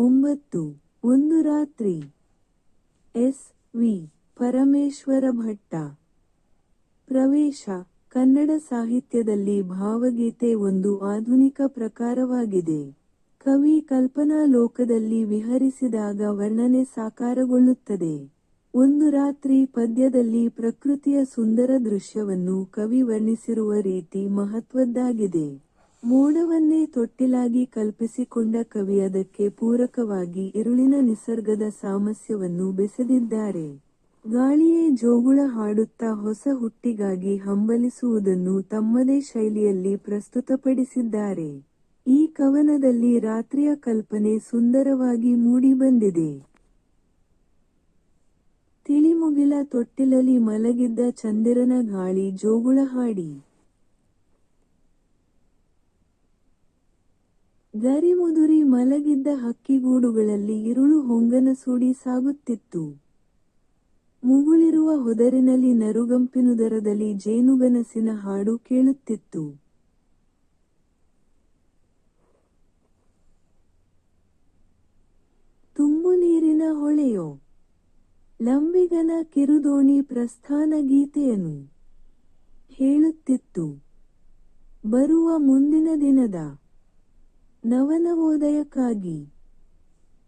ಒಂಬತ್ತು ಒಂದು ರಾತ್ರಿ. S V Parameshwara Bhatta. ಪ್ರವೇಶ ಕನ್ನಡ ಸಾಹಿತ್ಯದಲ್ಲಿ ಭಾವಗೀತೆ ಒಂದು ಆಧುನಿಕ ಪ್ರಕಾರವಾಗಿದೆ. ಕವಿ ಕಲ್ಪನಾ ಲೋಕದಲ್ಲಿ ವಿಹರಿಸಿದಾಗ ವರ್ಣನೆ ಸಾಕಾರಗೊಳ್ಳುತ್ತದೆ. ಒಂದು ರಾತ್ರಿ ಪದ್ಯದಲ್ಲಿ ಪ್ರಕೃತಿಯ ಸುಂದರ ದೃಶ್ಯವನ್ನು ಕವಿ ವರ್ಣಿಸಿರುವ ರೀತಿ ಮಹತ್ವದ್ದಾಗಿದೆ. ಮೋಡವನ್ನೇ ತೊಟ್ಟಿಲಾಗಿ ಕಲ್ಪಿಸಿಕೊಂಡ ಕವಿ ಅದಕ್ಕೆ ಪೂರಕವಾಗಿ ಇರುಳಿನ ನಿಸರ್ಗದ ಸಾಮಸ್ಯವನ್ನು ಬೆಸೆದಿದ್ದಾರೆ. ಗಾಳಿಯೇ ಜೋಗುಳ ಹಾಡುತ್ತಾ ಹೊಸ ಹುಟ್ಟಿಗಾಗಿ ಹಂಬಲಿಸುವುದನ್ನು ತಮ್ಮದೇ ಶೈಲಿಯಲ್ಲಿ ಪ್ರಸ್ತುತಪಡಿಸಿದ್ದಾರೆ. ಈ ಕವನದಲ್ಲಿ ರಾತ್ರಿಯ ಕಲ್ಪನೆ ಸುಂದರವಾಗಿ ಮೂಡಿಬಂದಿದೆ ತಿಳಿಮುಗಿಲ ತೊಟ್ಟಿಲಲಿ ಮಲಗಿದ್ದ ಚಂದಿರನ ಗಾಳಿ ಜೋಗುಳ ಹಾಡಿ. ಗರಿಮುದುರಿ ಮಲಗಿದ್ದ ಹಕ್ಕಿಗೂಡುಗಳಲ್ಲಿ ಇರುಳು ಹೊಂಗನ ಸೂಡಿ ಸಾಗುತ್ತಿತ್ತು. ಮುಗುಳಿರುವ ಹೊದರಿನಲ್ಲಿ ನರುಗಂಪಿನುದರದಲ್ಲಿ ಜೇನುಗನಸಿನ ಹಾಡು ಕೇಳುತ್ತಿತ್ತು. ತುಂಬು ನೀರಿನ ಹೊಳೆಯೋ, ಲಂಬಿಗನ ಕಿರುದೋಣಿ ಪ್ರಸ್ಥಾನ ಗೀತೆಯನ್ನು ಹೇಳುತ್ತಿತ್ತು. ಬರುವ ಮುಂದಿನ ದಿನದ ನವನವೋದಯಕ್ಕಾಗಿ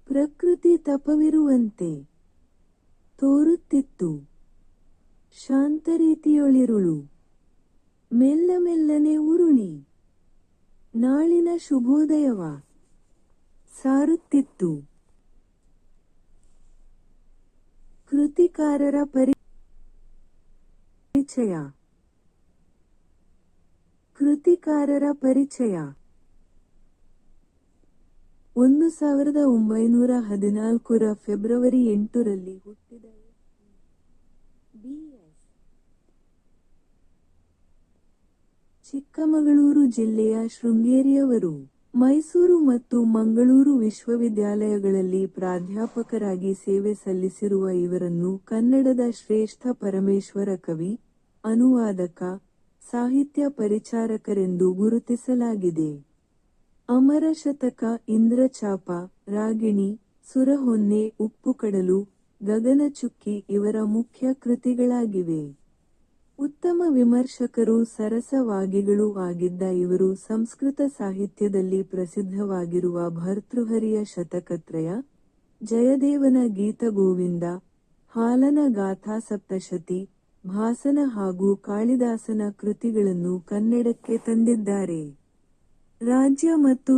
ಪ್ರಕೃತಿ ತಪವಿರುವಂತೆ ತೋರುತ್ತಿತ್ತು. ಶಾಂತರೀತಿಯೊಳಿರುಳು, ಮೆಲ್ಲ ಮೆಲ್ಲನೆ ಉರುಳಿ, ನಾಳಿನ ಶುಭೋದಯವ ಸಾರುತ್ತಿತ್ತು. ಕೃತಿಕಾರರ ಪರಿಚಯ. ಕೃತಿಕಾರರ ಪರಿಚಯ. ಒಂದು ಸಾವಿರದ ಒಂಬೈನೂರ ಹದಿನಾಲ್ಕರ ಫೆಬ್ರವರಿ ಎಂಟರಲ್ಲಿ ಹುಟ್ಟಿದ ಬಿ.ಎಸ್. ಚಿಕ್ಕಮಗಳೂರು ಜಿಲ್ಲೆಯ ಶೃಂಗೇರಿಯವರು ಮೈಸೂರು ಮತ್ತು ಮಂಗಳೂರು ವಿಶ್ವವಿದ್ಯಾಲಯಗಳಲ್ಲಿ ಪ್ರಾಧ್ಯಾಪಕರಾಗಿ ಸೇವೆ ಸಲ್ಲಿಸಿರುವ ಇವರನ್ನು ಕನ್ನಡದ ಶ್ರೇಷ್ಠ ಪರಮೇಶ್ವರ ಕವಿ, ಅನುವಾದಕ, ಸಾಹಿತ್ಯ ಪರಿಚಾರಕರೆಂದು ಗುರುತಿಸಲಾಗಿದೆ. ಅಮರ ಶತಕ ಇಂದ್ರಚಾಪ, ರಾಗಿಣಿ, ಸುರಹೊನ್ನೆ ಉಪ್ಪುಕಡಲು ಗಗನಚುಕ್ಕಿ ಇವರ ಮುಖ್ಯ ಕೃತಿಗಳಾಗಿವೆ. ಉತ್ತಮ ವಿಮರ್ಶಕರು ಸರಸವಾಗಿಗಳೂ ಆಗಿದ್ದ ಇವರು ಸಂಸ್ಕೃತ ಸಾಹಿತ್ಯದಲ್ಲಿ ಪ್ರಸಿದ್ಧವಾಗಿರುವ ಭರ್ತೃಹರಿಯ ಶತಕತ್ರಯ, ಜಯದೇವನ ಗೀತಗೋವಿಂದ ಹಾಲನ ಗಾಥಾ ಸಪ್ತಶತಿ, ಭಾಸನ ಹಾಗೂ ಕಾಳಿದಾಸನ ಕೃತಿಗಳನ್ನು ಕನ್ನಡಕ್ಕೆ ತಂದಿದ್ದಾರೆ. ರಾಜ್ಯ ಮತ್ತು